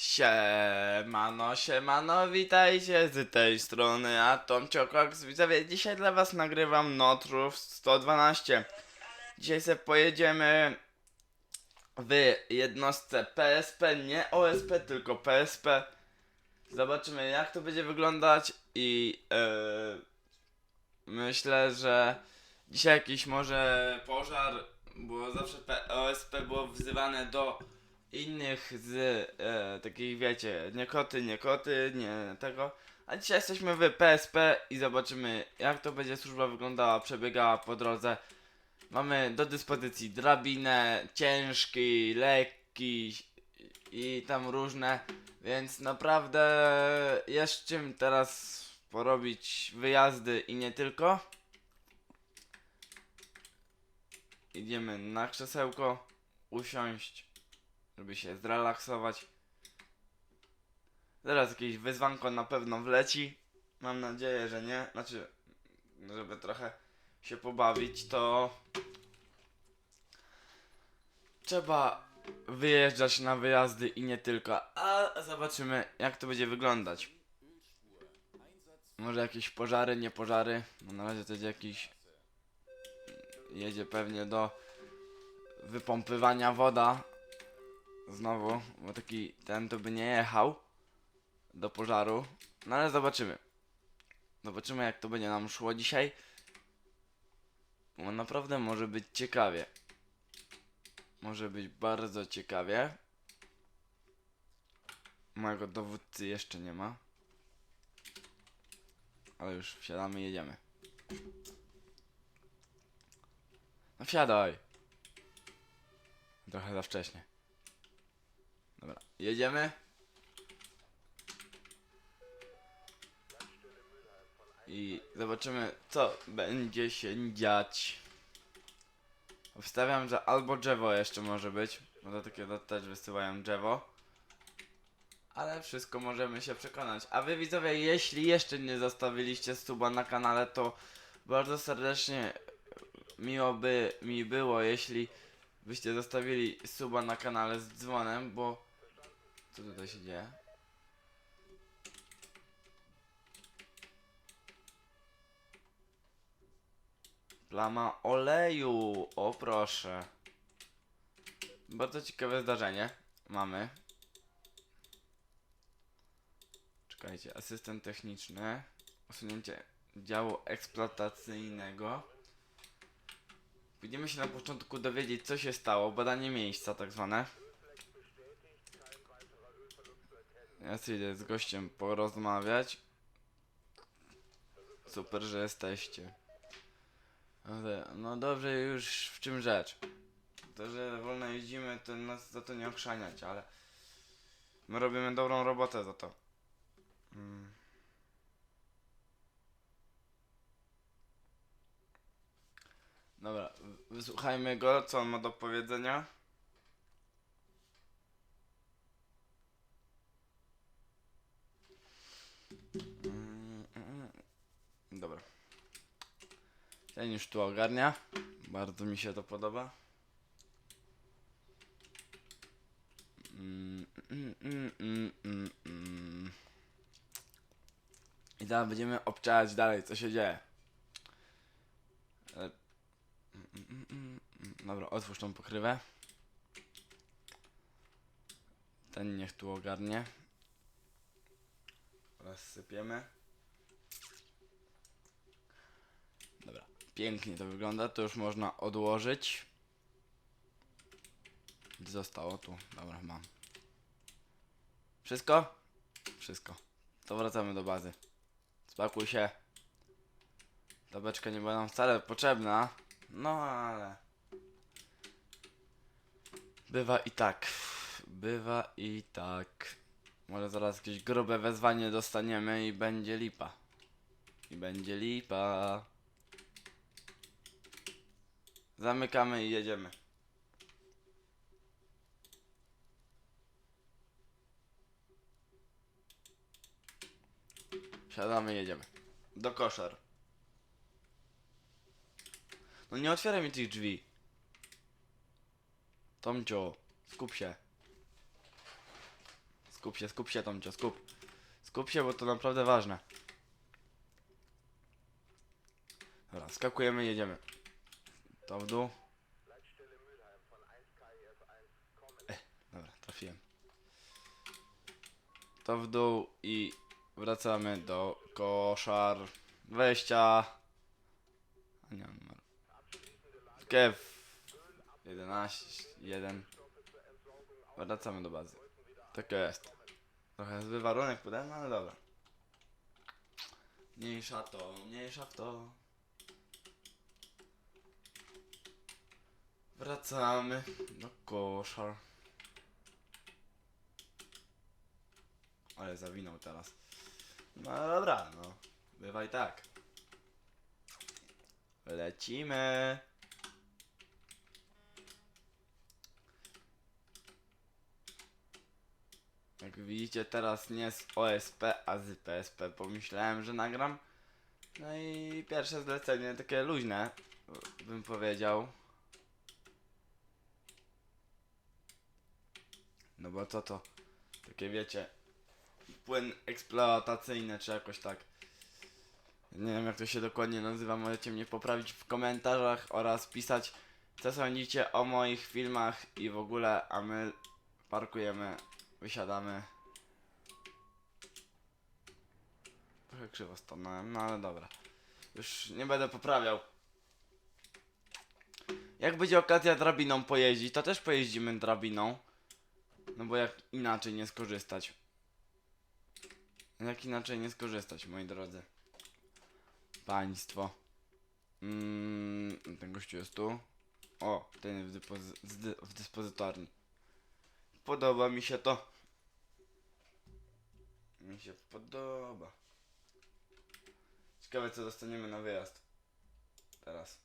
Siemano, siemano, witajcie z tej strony Atomcio Cox. Widzowie, dzisiaj dla was nagrywam Notrów 112. Dzisiaj sobie pojedziemy w jednostce PSP, nie OSP, tylko PSP. Zobaczymy jak to będzie wyglądać i yy, myślę, że dzisiaj jakiś może pożar, bo zawsze P- OSP było wzywane do innych z e, takich wiecie, nie koty, nie koty, nie tego. A dzisiaj jesteśmy w PSP i zobaczymy jak to będzie służba wyglądała, przebiegała po drodze. Mamy do dyspozycji drabinę, ciężki, lekki i tam różne, więc naprawdę jest czym teraz porobić wyjazdy i nie tylko. Idziemy na krzesełko, usiąść żeby się zrelaksować. Zaraz jakieś wyzwanko na pewno wleci. Mam nadzieję, że nie. Znaczy, żeby trochę się pobawić, to trzeba wyjeżdżać na wyjazdy i nie tylko. A zobaczymy, jak to będzie wyglądać. Może jakieś pożary, nie pożary. No na razie to jest jakiś. Jedzie pewnie do wypompywania woda, Znowu, bo taki ten to by nie jechał do pożaru. No ale zobaczymy. Zobaczymy jak to będzie nam szło dzisiaj. Bo naprawdę może być ciekawie. Może być bardzo ciekawie. Mojego dowódcy jeszcze nie ma. Ale już wsiadamy i jedziemy. No wsiadaj. Trochę za wcześnie. Dobra, jedziemy. I zobaczymy, co będzie się dziać. Obstawiam, że albo drzewo jeszcze może być, bo do takiego też wysyłają drzewo. Ale wszystko możemy się przekonać. A wy widzowie, jeśli jeszcze nie zostawiliście suba na kanale, to bardzo serdecznie miło by mi było, jeśli byście zostawili suba na kanale z dzwonem, bo co tutaj się dzieje? Plama oleju, o proszę. Bardzo ciekawe zdarzenie mamy. Czekajcie, asystent techniczny, usunięcie działu eksploatacyjnego. Będziemy się na początku dowiedzieć, co się stało, badanie miejsca tak zwane. Ja sobie z gościem porozmawiać. Super, że jesteście. Ale, no dobrze, już w czym rzecz? To, że wolno jeździmy, to nas za to nie ochrzaniać, ale my robimy dobrą robotę za to. Mm. Dobra, wysłuchajmy go, co on ma do powiedzenia. Dobra. Ten już tu ogarnia. Bardzo mi się to podoba. Mm, mm, mm. I teraz będziemy obczać dalej, co się dzieje. E. Dobra, otwórz tą pokrywę. Ten niech tu ogarnie. Teraz sypiemy. Dobra, pięknie to wygląda, to już można odłożyć. Zostało tu? Dobra, mam. Wszystko? Wszystko. To wracamy do bazy. Spakuj się. Ta beczka nie była nam wcale potrzebna. No ale... Bywa i tak. Bywa i tak. Może zaraz jakieś grube wezwanie dostaniemy i będzie lipa. I będzie lipa. Zamykamy i jedziemy. Siadamy jedziemy. Do koszar. No nie otwieraj mi tych drzwi. Tomcio, skup się. Skup się, skup się, Tomcio, skup. Skup się, bo to naprawdę ważne. Dobra, skakujemy, jedziemy. To w dół. E, dobra, trafiłem. To w dół i wracamy do koszar. Wejścia. A nie, numer. Kev. 11, 1. Wracamy do bazy. Tak jest. Trochę zły warunek podałem, ale dobra. Mniejsza to, mniejsza w to. Wracamy do koszar. Ale zawinął teraz. No dobra, no. Bywa i tak. Lecimy. Jak widzicie teraz nie z OSP, a z PSP. Pomyślałem, że nagram. No i pierwsze zlecenie takie luźne, bym powiedział. No bo co to? Takie wiecie, płyn eksploatacyjny czy jakoś tak. Nie wiem jak to się dokładnie nazywa, możecie mnie poprawić w komentarzach oraz pisać co sądzicie o moich filmach i w ogóle, a my parkujemy, wysiadamy. Trochę krzywo stanąłem, no ale dobra. Już nie będę poprawiał. Jak będzie okazja drabiną pojeździć, to też pojeździmy drabiną. No bo jak inaczej nie skorzystać. Jak inaczej nie skorzystać, moi drodzy. Państwo. Mm, ten gościu jest tu. O, ten w, w dyspozytorni. Podoba mi się to. Mi się podoba. Ciekawe co dostaniemy na wyjazd. Teraz.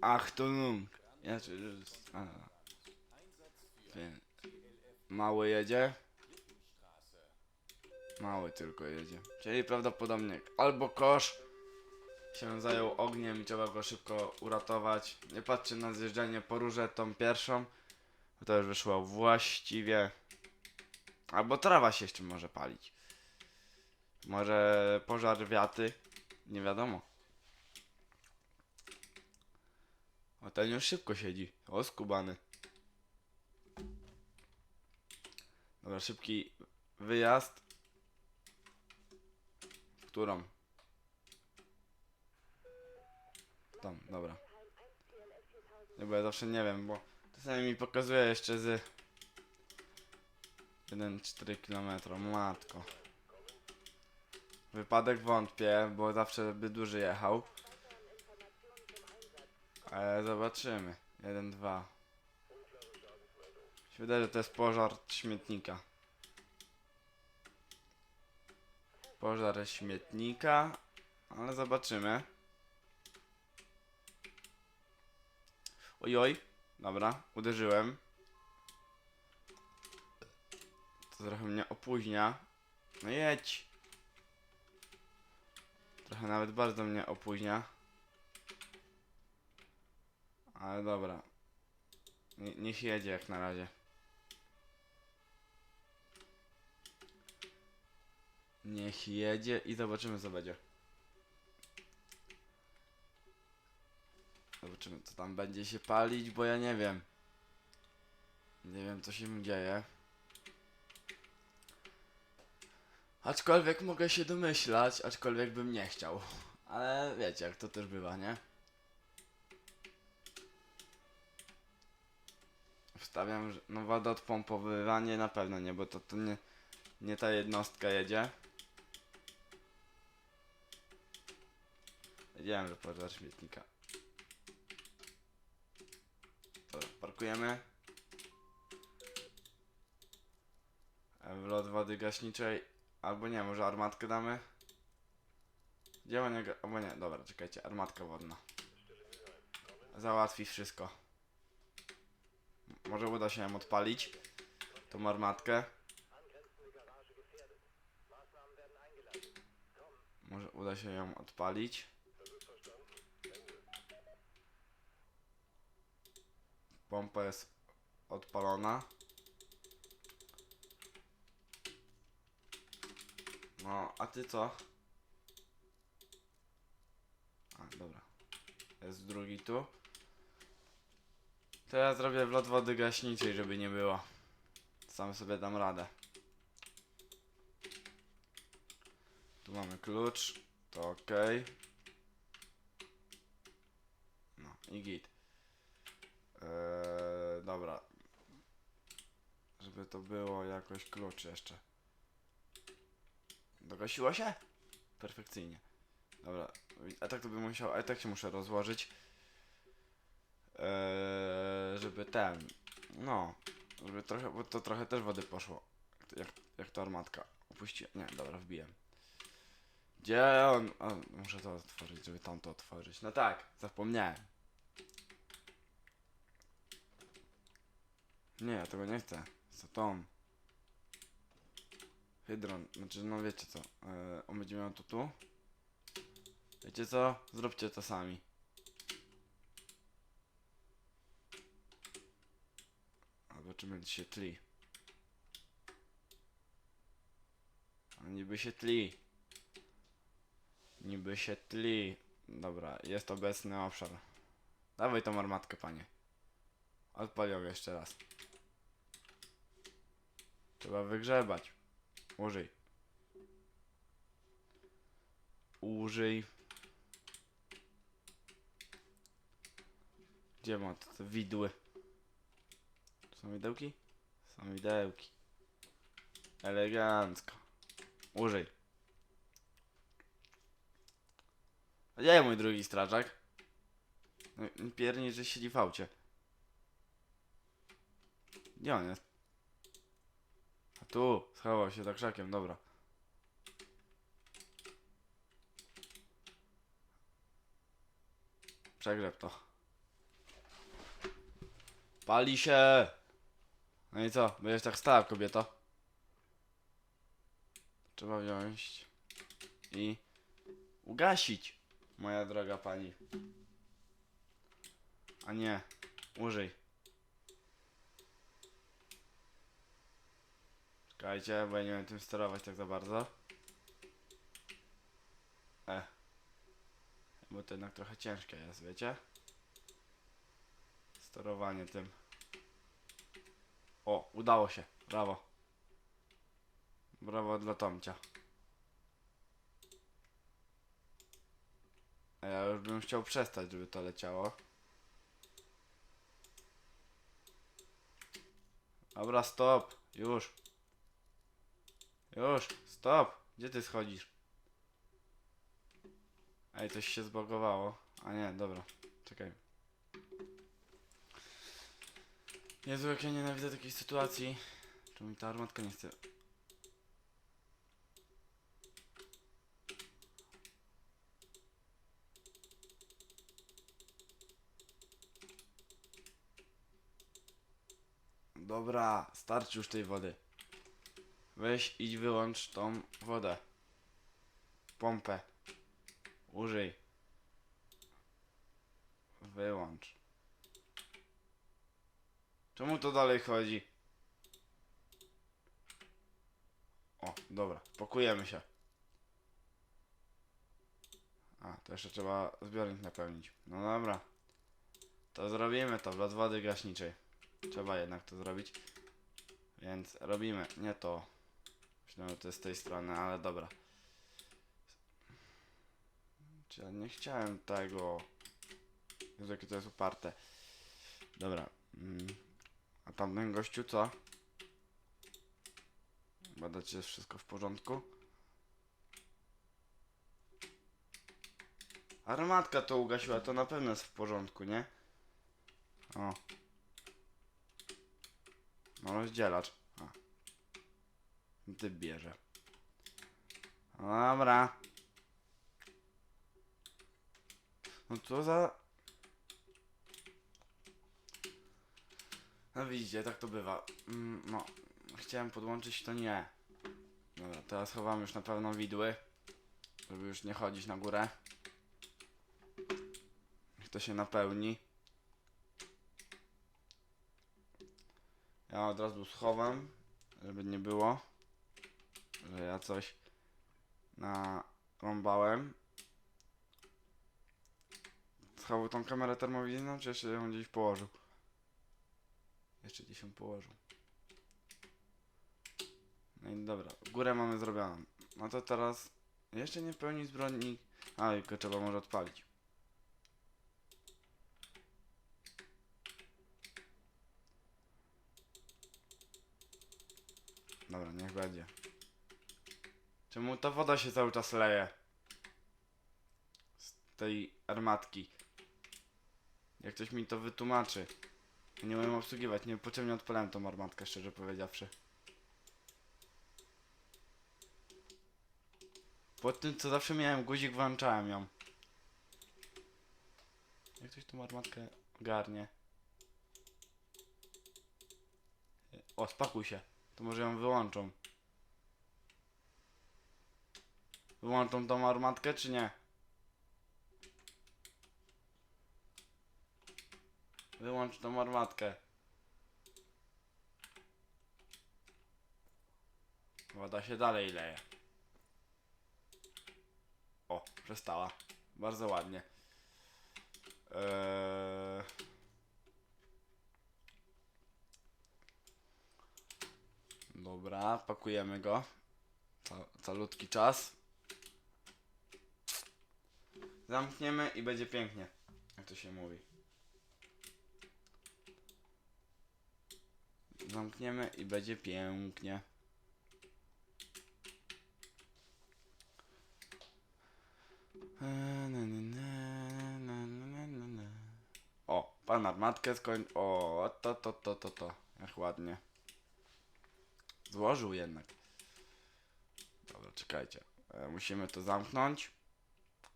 Achtung. Ja. A. Mały jedzie. Mały tylko jedzie. Czyli prawdopodobnie albo kosz się zajął ogniem i trzeba go szybko uratować. Nie patrzcie na zjeżdżanie po róże tą pierwszą. Bo to już wyszło właściwie. Albo trawa się jeszcze może palić. Może pożar wiaty. Nie wiadomo. O ten już szybko siedzi. O. Dobra, szybki wyjazd. W którą? Tam, dobra. Nie, bo ja zawsze nie wiem, bo czasami mi pokazuje jeszcze z 1,4 km. Matko. Wypadek wątpię, bo zawsze by duży jechał. Ale zobaczymy. 1, 2. Się wydaje, że to jest pożar śmietnika. Pożar śmietnika, ale zobaczymy. Ojoj, dobra, uderzyłem. To trochę mnie opóźnia. No jedź. Trochę nawet bardzo mnie opóźnia. Ale dobra. Nie, niech jedzie jak na razie. Niech jedzie i zobaczymy co będzie. Zobaczymy co tam będzie się palić, bo ja nie wiem. Nie wiem co się dzieje. Aczkolwiek mogę się domyślać, aczkolwiek bym nie chciał. Ale wiecie jak to też bywa, nie? Wstawiam, że no woda odpompowywanie na pewno nie, bo to, to nie, nie ta jednostka jedzie. Wiedziałem, że pożar śmietnika. Dobra, parkujemy. E, Wlot wody gaśniczej. Albo nie, może armatkę damy. Działanie, albo nie, dobra, czekajcie, armatka wodna. Załatwi wszystko. Może uda się ją odpalić. Tą armatkę. Może uda się ją odpalić. Pompa jest odpalona. No, a ty co? A, dobra. Jest drugi tu. To ja zrobię wlot wody gaśniczej, żeby nie było. Sam sobie dam radę. Tu mamy klucz. To ok. No i git. Eee, dobra. Żeby to było jakoś klucz jeszcze. Dogasiło się? Perfekcyjnie. Dobra. A tak to bym musiał. A tak się muszę rozłożyć. Eee, żeby ten. No. Żeby trochę. Bo to trochę też wody poszło. Jak, jak to armatka. Opuściłem. Nie, dobra, wbiłem. Gdzie on? A, muszę to otworzyć, żeby tamto otworzyć. No tak, zapomniałem. Nie, ja tego nie chcę. Co tą? Hydron, znaczy no wiecie co. Yy, on będzie miał to tu. Wiecie co? Zróbcie to sami. Zobaczymy, czy się tli. A niby się tli. Niby się tli. Dobra, jest obecny obszar. Dawaj tą armatkę, panie. Odpal ją jeszcze raz. Trzeba wygrzebać. Użyj. Użyj. Gdzie ma te widły? Są widełki? Są widełki. Elegancko. Użyj. A Gdzie mój drugi strażak? No, Pierni, że siedzi w aucie. Gdzie on jest? A tu, schował się za krzakiem, dobra. Przegrzeb to. Pali się! No i co? Będziesz tak stała, kobieto? Trzeba wziąć i ugasić, moja droga pani. A nie, użyj. Czekajcie, bo ja nie wiem tym sterować tak za bardzo. E. Bo to jednak trochę ciężkie jest, wiecie? Sterowanie tym. O, udało się. Brawo. Brawo dla Tomcia. A ja już bym chciał przestać, żeby to leciało. Dobra, stop. Już. Już, stop. Gdzie ty schodzisz? Ej, coś się zbagowało. A nie, dobra. Czekaj. Jezu, jak ja nienawidzę takiej sytuacji. Czemu mi ta armatka nie chce? Dobra, starczy już tej wody. Weź idź wyłącz tą wodę. Pompę. Użyj. Wyłącz. Czemu to dalej chodzi? O, dobra, pakujemy się. A, to jeszcze trzeba zbiornik napełnić. No dobra. To zrobimy to, wlot wody gaśniczej. Trzeba jednak to zrobić. Więc robimy, nie to. Myślałem, że to jest z tej strony, ale dobra. Czy ja nie chciałem tego. Jezu, jakie to jest uparte. Dobra. Mm. A tamten gościu co? Badać, jest wszystko w porządku? Armatka to ugasiła, to na pewno jest w porządku, nie? O. No rozdzielacz. A. Ty bierze. Dobra. No co za... No widzicie, tak to bywa. Mm, no, chciałem podłączyć, to nie. Dobra, teraz chowam już na pewno widły, żeby już nie chodzić na górę. Niech to się napełni. Ja od razu schowam, żeby nie było, że ja coś narąbałem. Schował tą kamerę termowizyjną, czy jeszcze ją gdzieś położył? Jeszcze gdzieś ją położył. No i dobra, górę mamy zrobioną. No to teraz jeszcze nie w pełni zbrodnik. A, tylko trzeba może odpalić. Dobra, niech będzie. Czemu ta woda się cały czas leje? Z tej armatki. Jak ktoś mi to wytłumaczy. Nie umiem obsługiwać, niepotrzebnie odpalałem tą armatkę, szczerze powiedziawszy. Po tym co zawsze miałem guzik, włączałem ją. Jak ktoś tą armatkę garnie. O, spakuj się. To może ją wyłączą. Wyłączą tą armatkę, czy nie? Wyłącz tą armatkę. Woda się dalej leje. O, przestała. Bardzo ładnie. Eee... Dobra, pakujemy go. Ca- calutki czas. Zamkniemy i będzie pięknie. Jak to się mówi. Zamkniemy i będzie pięknie. Na. O, pan armatkę skoń... O, to, to, to, to, to. Jak ładnie. Złożył jednak. Dobra, czekajcie. E, musimy to zamknąć.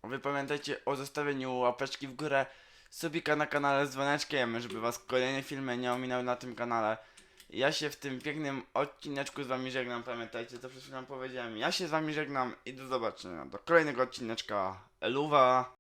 Wy pamiętajcie o zostawieniu łapeczki w górę, subika na kanale z dzwoneczkiem, żeby was kolejne filmy nie ominęły na tym kanale. Ja się w tym pięknym odcineczku z wami żegnam, pamiętajcie co przed chwilą powiedziałem. Ja się z wami żegnam i do zobaczenia do kolejnego odcineczka. Eluwa!